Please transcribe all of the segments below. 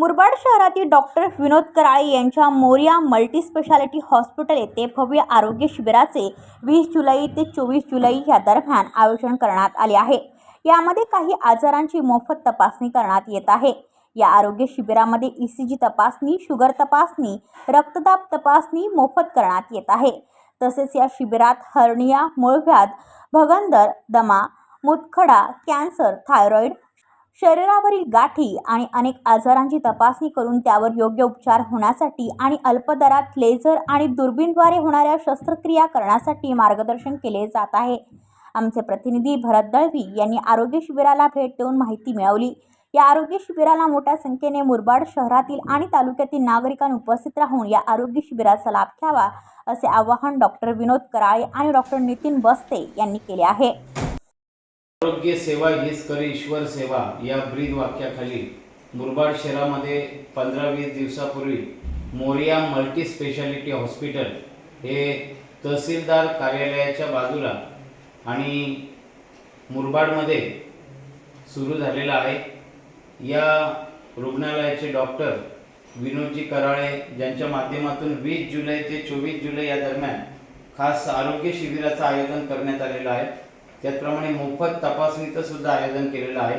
मुरबाड शहरातील डॉक्टर विनोद कराळे यांच्या Moriya multispeciality hospital येथे भव्य आरोग्य शिबिराचे वीस जुलै ते चोवीस जुलै या दरम्यान आयोजन करण्यात आले आहे. यामध्ये काही आजारांची मोफत तपासणी करण्यात येत आहे. या आरोग्य शिबिरामध्ये ई सी जी तपासणी शुगर तपासणी रक्तदाब तपासणी मोफत करण्यात येत आहे. तसेच या शिबिरात हर्निया मूळव्याध भगंदर दमा मुतखडा कॅन्सर थायरॉईड शरीरावरील गाठी आणि अनेक आजारांची तपासणी करून त्यावर योग्य उपचार होण्यासाठी आणि अल्पदरात लेझर आणि दुर्बीणद्वारे होणाऱ्या शस्त्रक्रिया करण्यासाठी मार्गदर्शन केले जात आहे. आमचे प्रतिनिधी भरत दळवी यांनी आरोग्य शिबिराला भेट देऊन माहिती मिळवली. या आरोग्य शिबिराला मोठ्या संख्येने मुरबाड शहरातील आणि तालुक्यातील नागरिकांनी उपस्थित राहून या आरोग्य शिबिराचा लाभ घ्यावा असे आवाहन डॉक्टर विनोद कराळे आणि डॉक्टर नितीन बस्ते यांनी केले आहे. आरोग्य सेवा हीच करी ईश्वर सेवा या ब्रीद वाक्याखाली मुरबाड शहरामध्ये पंधरा वीस दिवसापूर्वी मोरिया मल्टी स्पेशालिटी हॉस्पिटल हे तहसीलदार कार्यालयाच्या बाजूला आणि मुरबाडमध्ये सुरू झालेलं आहे. या रुग्णालयाचे डॉक्टर विनोदजी कराळे ज्यांच्या माध्यमातून वीस जुलै ते चोवीस जुलै या दरम्यान खास आरोग्य शिबिराचं आयोजन करण्यात आलेलं आहे. त्याचप्रमाणे मोफत तपासणीचं सुद्धा आयोजन केलेलं आहे.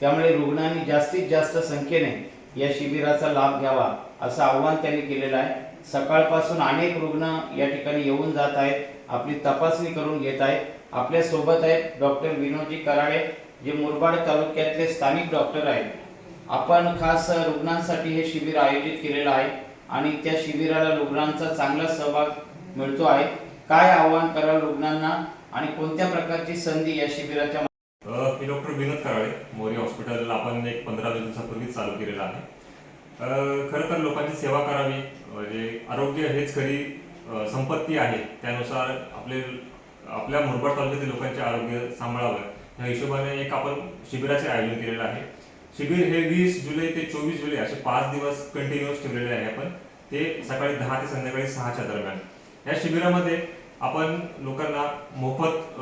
त्यामुळे रुग्णांनी जास्तीत जास्त संख्येने या शिबिराचा लाभ घ्यावा असं आव्हान त्यांनी केलेलं आहे. सकाळपासून अनेक रुग्ण या ठिकाणी येऊन जात आहेत आपली तपासणी करून घेत आहेत. आपल्यासोबत आहेत डॉक्टर विनोदजी कराळे जे मुरबाड तालुक्यातले स्थानिक डॉक्टर आहेत. आपण खास रुग्णांसाठी हे शिबिर आयोजित केलेलं आहे आणि त्या शिबिराला रुग्णांचा चांगला सहभाग मिळतो आहे. काय आव्हान कराल रुग्णांना? आणि कोणत्या प्रकारची संधी या शिबिराच्या मी डॉक्टर विनोद कराळे मोरी हॉस्पिटल आपण एक पंधरा दिवसापूर्वीच चालू केलेलं आहे. खरं तर लोकांची सेवा करावी म्हणजे आरोग्य हेच खरी संपत्ती आहे. त्यानुसार आपले आपल्या मुरबाड तालुक्यातील लोकांचे आरोग्य सांभाळावं. या हिशोबाने एक आपण शिबिराचे आयोजन केलेलं आहे. शिबिर हे वीस जुलै ते चोवीस जुलै असे पाच दिवस कंटिन्युअस ठेवलेले आहे आपण. ते सकाळी दहा ते संध्याकाळी सहाच्या दरम्यान. या शिबिरामध्ये आपण लोकांना मोफत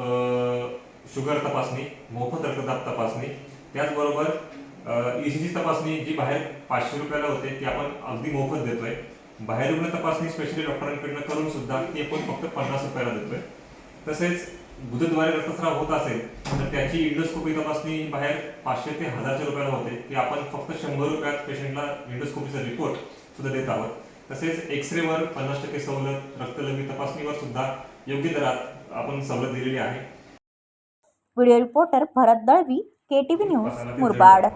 शुगर तपासणी मोफत रक्तदाब तपासणी त्याचबरोबर ई सी जी तपासणी जी बाहेर पाचशे रुपयाला होते ती आपण अगदी मोफत देतोय. बाहेर रुग्ण तपासणी स्पेशली डॉक्टरांकडनं करून सुद्धा ती आपण फक्त पन्नास रुपयाला देतोय. तसेच गुदद्वारे रक्तस्राव होत असेल तर त्याची इंडोस्कोपी तपासणी बाहेर पाचशे ते हजारच्या रुपयाला होते ती आपण फक्त शंभर रुपयात पेशंटला इंडोस्कोपीचा रिपोर्ट सुद्धा देत आहोत. तसेच एक्सरेवर पन्नास टक्के सवलत रक्तलघवी तपासणीवर सुद्धा योग्य दरात आपण सवलत दिलेली आहे. Video reporter Bharat Dalvi K T V news Murbad.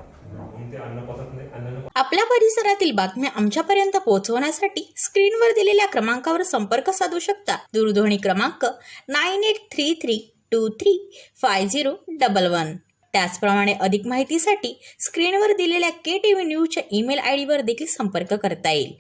आपल्या परिसरातील बातम्या आमच्यापर्यंत पोहोचवण्यासाठी स्क्रीनवर दिलेल्या क्रमांकावर संपर्क साधू शकता. दूरध्वनी क्रमांक nine eight three three two three five zero double one. त्याचप्रमाणे अधिक माहितीसाठी स्क्रीनवर दिलेल्या के टी व्ही न्यूजच्या ईमेल आय डीवर देखील संपर्क करता येईल.